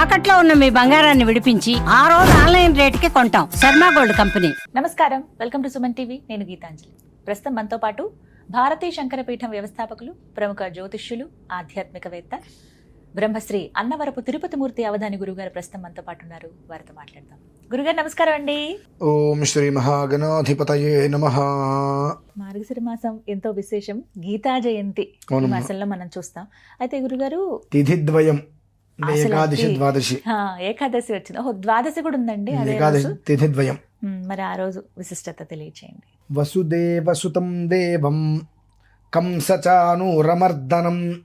తాకట్లో ఉన్న మీ బంగారాన్ని విడిపించి ఆ రోజు ఆన్లైన్ రేటుకి కొంటాం. Sharma gold company. నమస్కారం. Welcome to Suman TV. నేను గీతాంజలి. ప్రస్తుతం మనతో పాటు భారతీయ శంకరపీఠం వ్యవస్థాపకులు ప్రముఖ జ్యోతిష్యులు ఆధ్యాత్మికవేత్త బ్రహ్మశ్రీ అన్నవరపు తిరుపతి మూర్తి అవధాని గురుగారు ప్రస్తుతం మనతో పాటు ఉన్నారు. వారితో మాట్లాడదాం. గురుగారు నమస్కారం అండి. ఓం శ్రీ మహాగణాధిపతయే నమ. మార్గశిర మాసం ఎంతో విశేషం. గీతా జయంతి. మాసంలో మనం చూస్తాం. అయితే గురుగారు తిథిద్వయం. ఏకాదశి ద్వాదశి. ఏకాదశి వచ్చింది. ఓహో ద్వాదశి కూడా ఉందండి ఏకాదశి తిథిద్వయం. మరి ఆ రోజు విశిష్టత తెలియచేయండి. వసుదేవసుతం దేవం కంసచానూరమర్దనం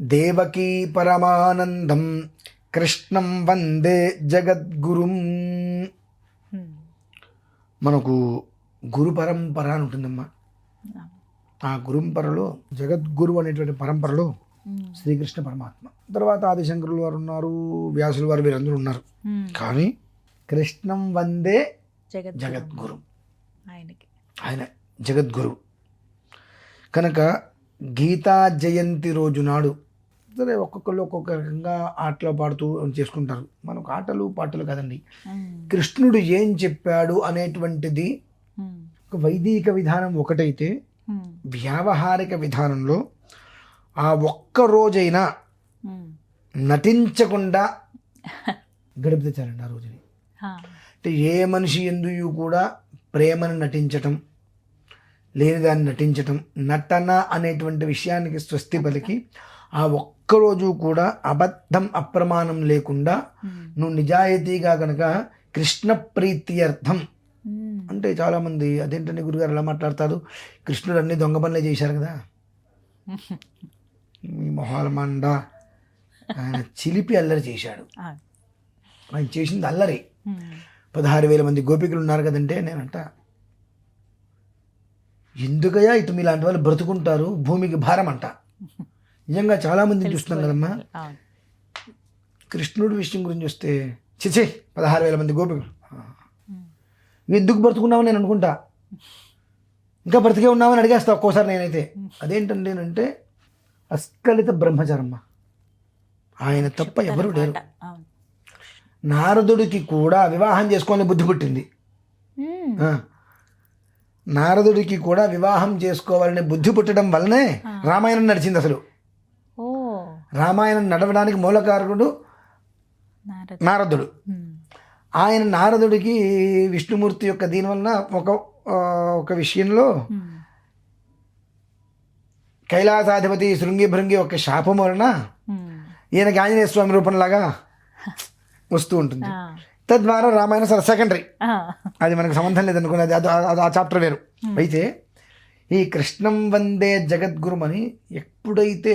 దేవకీ పరమానందం కృష్ణం వందే జగద్గురుం. మనకు గురు పరంపర అని ఉంటుందమ్మా. ఆ, గురుపరలో జగద్గురు అనేటువంటి పరంపరలో శ్రీకృష్ణ పరమాత్మ. తర్వాత ఆదిశంకరులు వారు ఉన్నారు వ్యాసులు వారు వీరందరూ ఉన్నారు. కానీ కృష్ణం వందే జగద్గురు. ఆయనకి. ఆయన జగద్గురు. కనుక గీతా జయంతి రోజు నాడు సరే ఒక్కొక్కరు ఒక్కొక్క రకంగా ఆటలు పాడుతూ చేసుకుంటారు. మనకు ఆటలు పాటలు కదండి. కృష్ణుడు ఏం చెప్పాడు అనేటువంటిది ఒక వైదిక విధానం ఒకటైతే వ్యావహారిక విధానంలో ఆ ఒక్క రోజైనా నటించకుండా గడిపితే చాలండి ఆ రోజుని. అంటే ఏ మనిషి ఎందుకు కూడా ప్రేమను నటించటం లేని దాన్ని నటించటం నటన అనేటువంటి విషయానికి స్వస్తి పలికి ఆ ఒక్కరోజు కూడా అబద్ధం అప్రమాణం లేకుండా నువ్వు నిజాయితీగా కనుక కృష్ణ ప్రీత్యర్థం ఉమ్, అంటే చాలామంది అదేంటండి గురుగారు ఎలా మాట్లాడతారు? కృష్ణుడు అన్ని దొంగ పనులే చేశారు కదా. మీ మొహాల మండ ఆయన చిలిపి అల్లరి చేశాడు. ఆయన చేసింది అల్లరి. పదహారు వేల మంది గోపికలు ఉన్నారు కదంటే నేనంట ఎందుకయ్యా ఇటు మీలాంటి వాళ్ళు బ్రతుకుంటారు? భూమికి భారం అంట. నిజంగా చాలా మందిని చూస్తున్నాం కదమ్మా. కృష్ణుడి విషయం గురించి వస్తే చిచే పదహారు వేల మంది గోపికలు. ఎందుకు బ్రతుకున్నావు నేను అనుకుంటా? ఇంకా బ్రతికే ఉన్నామని అడిగేస్తా ఒక్కోసారి నేనైతే. అదేంటండి అంటే అస్కలిత బ్రహ్మచారమ్మ ఆయన తప్ప ఎవరు లేరు. నారదుడికి కూడా వివాహం చేసుకోవాలని బుద్ధి పుట్టింది. నారదుడికి కూడా వివాహం చేసుకోవాలనే బుద్ధి పుట్టడం వల్లనే రామాయణం నడిచింది అసలు. రామాయణం నడవడానికి మూలకారకుడు నారద. నారదుడు. ఆయన నారదుడికి విష్ణుమూర్తి యొక్క దీని వలన ఒక ఒక విషయంలో కైలాసాధిపతి శృంగి భృంగి యొక్క శాపం వలన ఉమ్, ఈయనకి ఆంజనేయ స్వామి రూపంలాగా వస్తూ ఉంటుంది. తద్వారా రామాయణం సరే సెకండరీ అది మనకు సంబంధం లేదనుకున్నది. అది అది ఆ చాప్టర్ వేరు. అయితే ఈ కృష్ణం వందే జగద్గురం అని ఎప్పుడైతే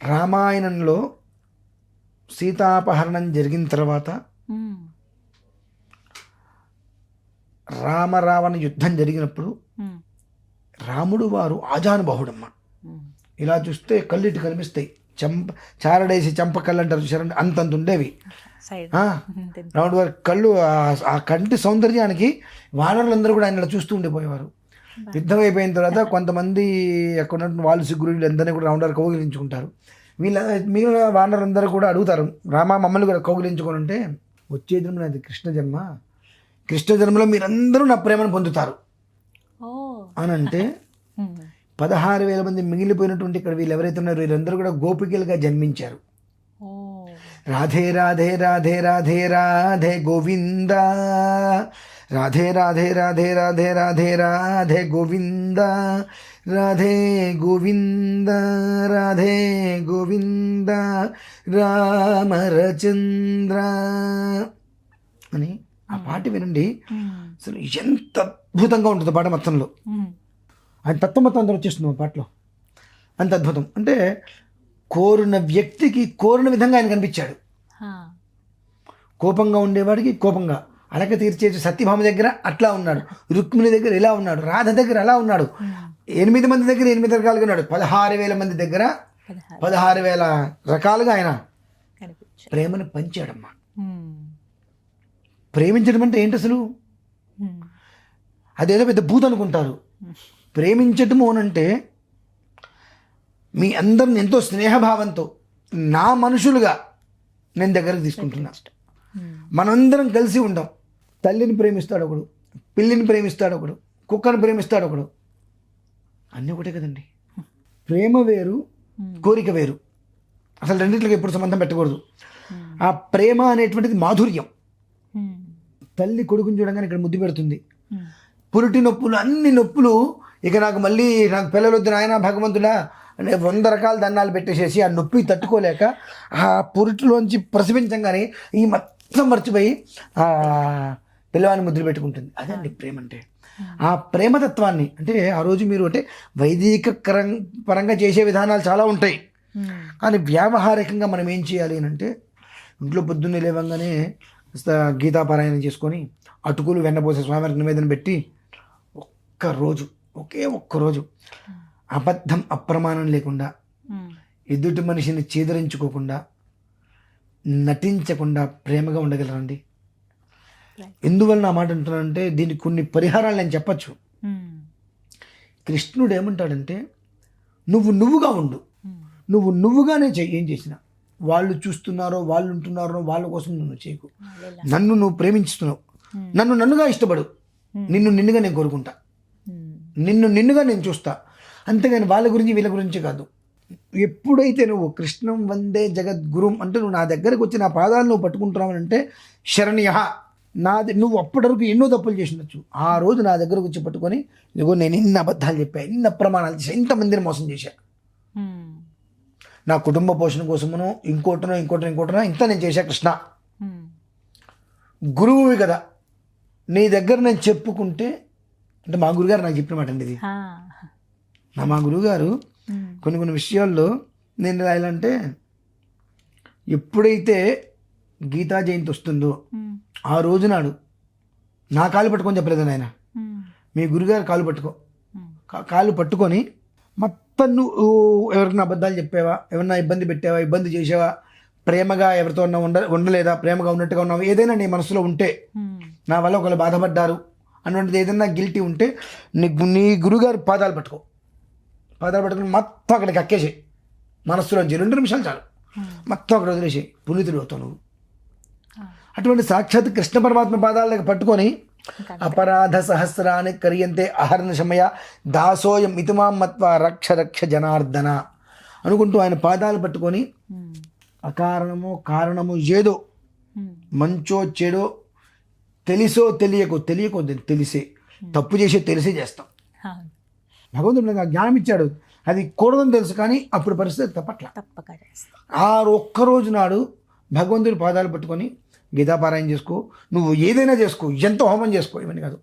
రామాయణంలో సీతాపహరణం జరిగిన తర్వాత ఉమ్, రామరావణ యుద్ధం జరిగినప్పుడు రాముడు వారు ఆజానుబాహుడమ్మ. ఇలా చూస్తే కళ్ళిటి కనిపిస్తాయి. చంప చారడేసి చంప కళ్ళు అంటారు చూసారండి అంతంత ఉండేవి రాముడు వారి కళ్ళు ఆ- కంటి సౌందర్యానికి వానరులందరూ కూడా ఆయన ఇలా చూస్తూ ఉండిపోయేవారు. యుద్ధం అయిపోయిన తర్వాత కొంతమంది అక్కడ ఉన్నటువంటి వాళ్ళు సిగ్గురులు అందరినీ కూడా రౌండర్ కౌగిలించుకుంటారు. వీళ్ళ మిగిలిన వానరులందరూ కూడా అడుగుతారు. రామ మమ్మల్ని కూడా కౌగిలించుకొని ఉంటే వచ్చే జన్మ నాది కృష్ణ జన్మ. కృష్ణ జన్మలో మీరందరూ నా ప్రేమను పొందుతారు. అని అంటే పదహారు వేల మంది మిగిలిపోయినటువంటి ఇక్కడ వీళ్ళు ఎవరైతే ఉన్నారో వీళ్ళందరూ కూడా గోపికలుగా జన్మించారు. రాధే రాధే రాధే రాధే రాధే గోవింద. రాధే రాధే రాధే రాధే రాధే రాధే గోవింద. రాధే గోవింద రాధే గోవింద. రామరచంద్ర. అని ఆ పాట వినండి. అసలు ఎంత అద్భుతంగా ఉంటుంది పాట మొత్తంలో. ఆయన తత్వం మొత్తం అందరూ వచ్చేస్తుంది ఆ పాటలో. అంత అద్భుతం. అంటే కోరిన వ్యక్తికి కోరిన విధంగా ఆయన కనిపించాడు. కోపంగా ఉండేవాడికి కోపంగా. అలక తీర్చే సత్యభామ దగ్గర అట్లా ఉన్నాడు. రుక్మిణి దగ్గర ఇలా ఉన్నాడు. రాధ దగ్గర అలా ఉన్నాడు. ఎనిమిది మంది దగ్గర ఎనిమిది రకాలుగా ఉన్నాడు. పదహారు వేల మంది దగ్గర పదహారు. వేల రకాలుగా ఆయన ప్రేమను పంచాడమ్మా. ప్రేమించడం అంటే ఏంటి అసలు? అదేదో పెద్ద భూత అనుకుంటారు. ప్రేమించటము అనంటే మీ అందరిని ఎంతో స్నేహభావంతో నా మనుషులుగా నేను దగ్గరకు తీసుకుంటున్నా. ఉమ్. మనందరం కలిసి ఉండం. తల్లిని ప్రేమిస్తాడు ఒకడు పిల్లిని ప్రేమిస్తాడు ఒకడు కుక్కను ప్రేమిస్తాడు ఒకడు. అన్నీ ఒకటే కదండి. ప్రేమ వేరు కోరిక వేరు. అసలు రెండింటికి ఎప్పుడు సంబంధం పెట్టకూడదు. ఆ ప్రేమ అనేటువంటిది మాధుర్యం. తల్లి కొడుకుని చూడంగానే ఇక్కడ ముద్దు పెడుతుంది. పురిటి నొప్పులు అన్ని నొప్పులు. ఇక నాకు మళ్ళీ నాకు పిల్లలు వద్దు నాయన భగవంతుడా అనే వంద రకాల దండాలు పెట్టేసేసి ఆ నొప్పి తట్టుకోలేక ఆ పురిటిలోంచి ప్రసవించంగానే ఈ మొత్తం మర్చిపోయి ఆ పిల్లవాని ముద్దులు పెట్టుకుంటుంది. అదండి ప్రేమ అంటే. ఆ ప్రేమతత్వాన్ని అంటే ఆ రోజు మీరు అంటే వైదిక పరంగా చేసే విధానాలు చాలా ఉంటాయి. కానీ వ్యావహారికంగా మనం ఏం చేయాలి అని అంటే ఇంట్లో పొద్దున్నే లేవంగానే గీతాపారాయణం చేసుకొని అటుకులు వెన్నపోసే స్వామివారికి నివేదన పెట్టి ఒక్క రోజు ఒకే ఒక్క రోజు అబద్ధం అప్రమాణం లేకుండా. ఎదుటి మనిషిని చీదరించుకోకుండా నటించకుండా ప్రేమగా ఉండగలరండి. ఎందువల్ల నా మాట అంటున్నానంటే దీనికి కొన్ని పరిహారాలు నేను చెప్పచ్చు. కృష్ణుడు ఏమంటాడంటే నువ్వు నువ్వుగా ఉండు. నువ్వు నువ్వుగానే చెయ్యి ఏం చేసినా వాళ్ళు చూస్తున్నారో వాళ్ళు ఉంటున్నారో వాళ్ళ కోసం నువ్వు చేయకు. నన్ను నువ్వు ప్రేమించుతున్నావు. నన్ను నన్నుగా ఇష్టపడు. నిన్ను నిన్నుగా నేను కోరుకుంటా. నిన్ను నిన్నుగా నేను చూస్తా. అంతేగాని వాళ్ళ గురించి వీళ్ళ గురించి కాదు. ఎప్పుడైతే నువ్వు కృష్ణం వందే జగద్గురుం అంటే నువ్వు నా దగ్గరకు వచ్చి నా పాదాలు నువ్వు పట్టుకుంటున్నావు అంటే శరణ్య నాది నువ్వు అప్పటి వరకు ఎన్నో తప్పులు చేసినచ్చు ఆ రోజు నా దగ్గరకు వచ్చి పట్టుకొని ఇదిగో నేను ఇన్ని అబద్ధాలు చెప్పా ఇన్ని ప్రమాణాలు చేశా ఇంతమందిని మోసం చేశా. నా కుటుంబ పోషణ కోసమునో ఇంకోటనో ఇంకోటనో ఇంకోటనో ఇంత నేను చేశా కృష్ణ. గురువువి కదా. నీ దగ్గర నేను చెప్పుకుంటే అంటే మా గురుగారు నాకు చెప్పిన మాట అండి ఇది. నా మా గురువుగారు. కొన్ని కొన్ని విషయాల్లో నేను అంటే ఎప్పుడైతే గీతా జయంతి వస్తుందో. ఆ రోజు నాడు నా కాలు పట్టుకొని చెప్పలేదు నాయన ఉమ్. మీ గురుగారు కాలు పట్టుకో కాలు పట్టుకొని మొత్తం నువ్వు ఎవరికైనా అబద్ధాలు చెప్పావా ఎవరన్నా ఇబ్బంది పెట్టావా ఇబ్బంది చేసావా ప్రేమగా ఎవరితో ఉన్నా ఉండ ఉండలేదా ప్రేమగా ఉన్నట్టుగా ఉన్నావా ఏదైనా నీ మనసులో ఉంటే. నా వల్ల ఒకళ్ళు బాధపడ్డారు అన్నటువంటిది ఏదైనా గిల్టీ ఉంటే నీ నీ గురుగారు పాదాలు పట్టుకో పాదాలు పట్టుకుని మొత్తం అక్కడికి అక్కేసి మనస్సులోంచి రెండు నిమిషాలు చాలు. మొత్తం అక్కడ వదిలేసి పునీతుడు అవుతావు నువ్వు. అటువంటి సాక్షాత్ కృష్ణ పరమాత్మ పాదాలకు పట్టుకొని అపరాధ సహస్రాన్ని కరియంతే అహర్న శమయ దాసోయం ఇతిమాం మత్వ రక్ష రక్ష జనార్దన అనుకుంటూ ఆయన పాదాలు పట్టుకొని. అకారణమో కారణమో ఏదో. మంచో చెడో తెలిసో తెలియకో తెలియకో తెలిసే. తప్పు చేసే తెలిసే చేస్తాం. భగవంతుడు నాకు జ్ఞానం ఇచ్చాడు అది కూడదని తెలుసు కానీ అప్పుడు పరిస్థితి తప్పట్ల. తప్పక ఆ ఒక్క రోజు నాడు భగవంతుడి పాదాలు పట్టుకొని గీతాపారాయణ చేసుకో నువ్వు ఏదైనా చేసుకో ఎంత హోమం చేసుకో ఇవన్నీ కాదు.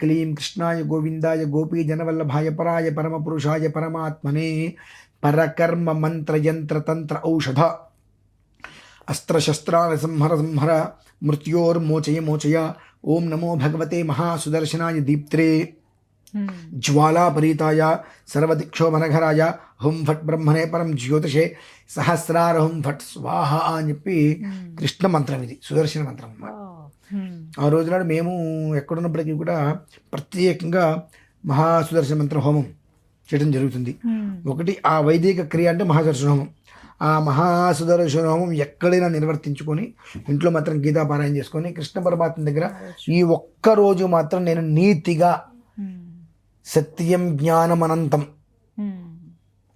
క్లీం కృష్ణాయ గోవిందాయ గోపీ జనవల్లభాయ పరాయ పరమ పురుషాయ పరమాత్మనే పరకర్మ మంత్ర యంత్ర తంత్ర ఔషధ. అస్త్రశస్త్రాల సంహర సంహర మృత్యోర్మోచయ మోచయ ఓం నమో భగవతే మహాసుదర్శనాయ దీప్త్రే. జ్వాలాపరీతాయ సర్వదిక్షోమనఘరాయ హుం ఫట్ బ్రహ్మణే పరం జ్యోతిషే సహస్రార హుం ఫట్ స్వాహ అని చెప్పి కృష్ణ మంత్రం ఇది సుదర్శన మంత్రం అన్నమాట. ఆ రోజునాడు మేము ఎక్కడున్నప్పటికీ కూడా ప్రత్యేకంగా మహాసుదర్శన మంత్ర హోమం చేయడం జరుగుతుంది. ఒకటి ఆ వైదిక క్రియ అంటే మహాసుదర్శన హోమం ఆ మహాసుదర్శన హోమం ఎక్కడైనా నిర్వర్తించుకొని ఇంట్లో మాత్రం గీతా పారాయణ చేసుకొని కృష్ణ పరమాత్మ దగ్గర ఈ ఒక్క రోజు మాత్రం నేను నీతిగా. సత్యం జ్ఞానం అనంతం.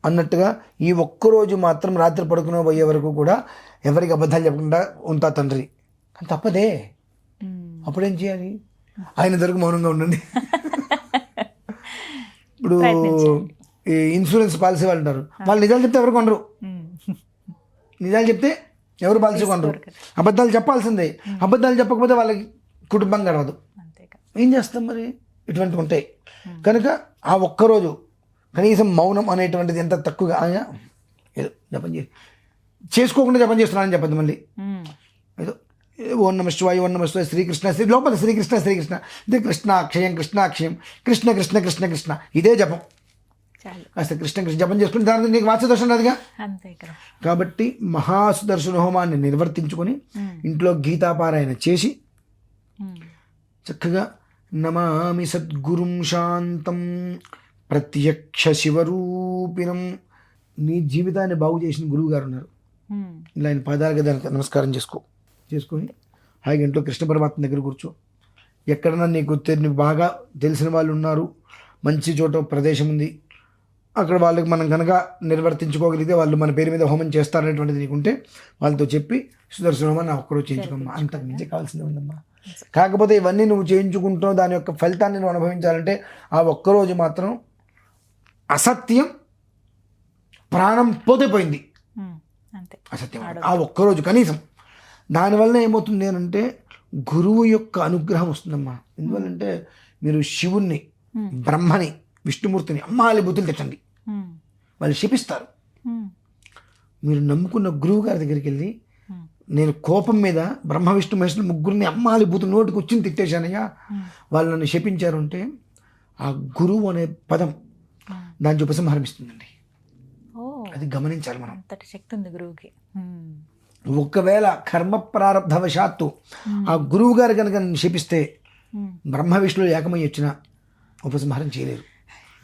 అన్నట్టుగా ఈ ఒక్కరోజు మాత్రం రాత్రి పడుకునే పోయే వరకు కూడా ఎవరికి అబద్ధాలు చెప్పకుండా ఉంటా తండ్రి కానీ తప్పదే. అప్పుడేం చేయాలి ఆయన దగ్గర మౌనంగా ఉండండి ఇప్పుడు ఈ ఇన్సూరెన్స్ పాలసీ వాళ్ళు ఉంటారు వాళ్ళు నిజాలు చెప్తే ఎవరు కొనరు ఉమ్. నిజాలు చెప్తే ఎవరు పాలసీ కొనరు అబద్ధాలు చెప్పాల్సిందే. అబద్ధాలు చెప్పకపోతే వాళ్ళకి కుటుంబం గడవదు. ఏం చేస్తాం మరి? ఇటువంటివి ఉంటాయి. కనుక ఆ ఒక్కరోజు కనీసం మౌనం అనేటువంటిది ఎంత తక్కువగా ఆయన ఏదో జపం చేసి చేసుకోకుండా జపం చేస్తున్నానని చెప్పద్దు మళ్ళీ. ఏదో ఓం నమ శివాయ ఓం నమ శివాయ శ్రీకృష్ణ శ్రీ లోపల శ్రీకృష్ణ శ్రీకృష్ణ. ఇదే కృష్ణ అక్షయం కృష్ణ అక్షయం కృష్ణ కృష్ణ కృష్ణ కృష్ణ. ఇదే జపం. కాస్త కృష్ణ కృష్ణ జపం చేసుకుని దాని నీకు వాత్సదోషం రాదుగా? కాబట్టి మహాసుదర్శన హోమాన్ని నిర్వర్తించుకొని. ఇంట్లో గీతాపారాయణ చేసి. చక్కగా నమామి సద్గురుం శాంతం ప్రత్యక్ష శివరూపిణం. నీ జీవితాన్ని బాగు చేసిన గురువు గారు ఉన్నారు ఇలా ఆయన పాదాలకి దానికి నమస్కారం చేసుకో. చేసుకొని హాయిగా ఇంట్లో కృష్ణ పరమాత్మ దగ్గర కూర్చో. ఎక్కడన్నా నీకు బాగా తెలిసిన వాళ్ళు ఉన్నారు. మంచి చోట ప్రదేశం ఉంది. అక్కడ వాళ్ళకి మనం కనుక నిర్వర్తించుకోగలిగితే వాళ్ళు మన పేరు మీద హోమం చేస్తారనేటువంటిది నీకుంటే వాళ్ళతో చెప్పి సుదర్శన హోమం నా ఒక్కరోజు చేయించుకోమ్మా. అంతకు మించి కావాల్సిందే ఉందమ్మా కాకపోతే ఇవన్నీ నువ్వు చేయించుకుంటున్నావు దాని యొక్క ఫలితాన్ని నువ్వు అనుభవించాలంటే ఆ ఒక్కరోజు మాత్రం అసత్యం ప్రాణం పోతే పోయింది అసత్యం. ఆ ఒక్కరోజు కనీసం. దానివల్ల ఏమవుతుంది అని అంటే గురువు యొక్క అనుగ్రహం వస్తుందమ్మా. ఎందువల్లంటే మీరు శివుణ్ణి. బ్రహ్మని విష్ణుమూర్తిని అమ్మాలి బుద్ధులు తెచ్చండి. వాళ్ళు శపిస్తారు. మీరు నమ్ముకున్న గురువు గారి దగ్గరికి వెళ్ళి నేను కోపం మీద బ్రహ్మ విష్ణు మహేశ్వరు ముగ్గురిని అమ్మాలి బూతులు నోటికి వచ్చింది తిట్టేశానయ్యా. వాళ్ళు నన్ను శపించారు అంటే ఆ గురువు అనే పదం. దాని ఉపసంహరిస్తుందండి అది గమనించాలి మనం. శక్తి ఉంది గురువుకి. ఒకవేళ కర్మ ప్రారంధవశాత్తు ఆ గురువు గారు కనుక నన్ను శపిస్తే బ్రహ్మ విష్ణువులు ఏకమై వచ్చిన ఉపసంహారం చేయలేరు.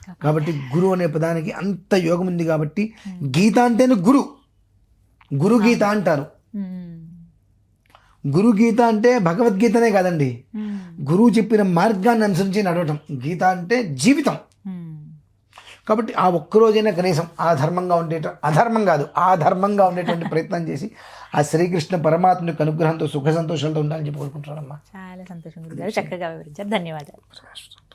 కాబట్టి గురు అనే పదానికి అంత యోగం ఉంది కాబట్టి గీత అంటేనే గురు. గురు గీత అంటారు. గురు గీత అంటే భగవద్గీతనే కాదండి. గురువు చెప్పిన మార్గాన్ని అనుసరించి నడవటం. గీత అంటే జీవితం. కాబట్టి ఆ ఒక్కరోజైనా కనీసం ఆ ధర్మంగా ఉండేట అధర్మం కాదు ఆ ధర్మంగా ఉండేటువంటి ప్రయత్నం చేసి ఆ శ్రీకృష్ణ పరమాత్మ యొక్క అనుగ్రహంతో సుఖ సంతోషాలతో ఉండాలని చెప్పి కోరుకుంటున్నానమ్మా. చాలా సంతోషం చక్కగా వివరించారు. ధన్యవాదాలు.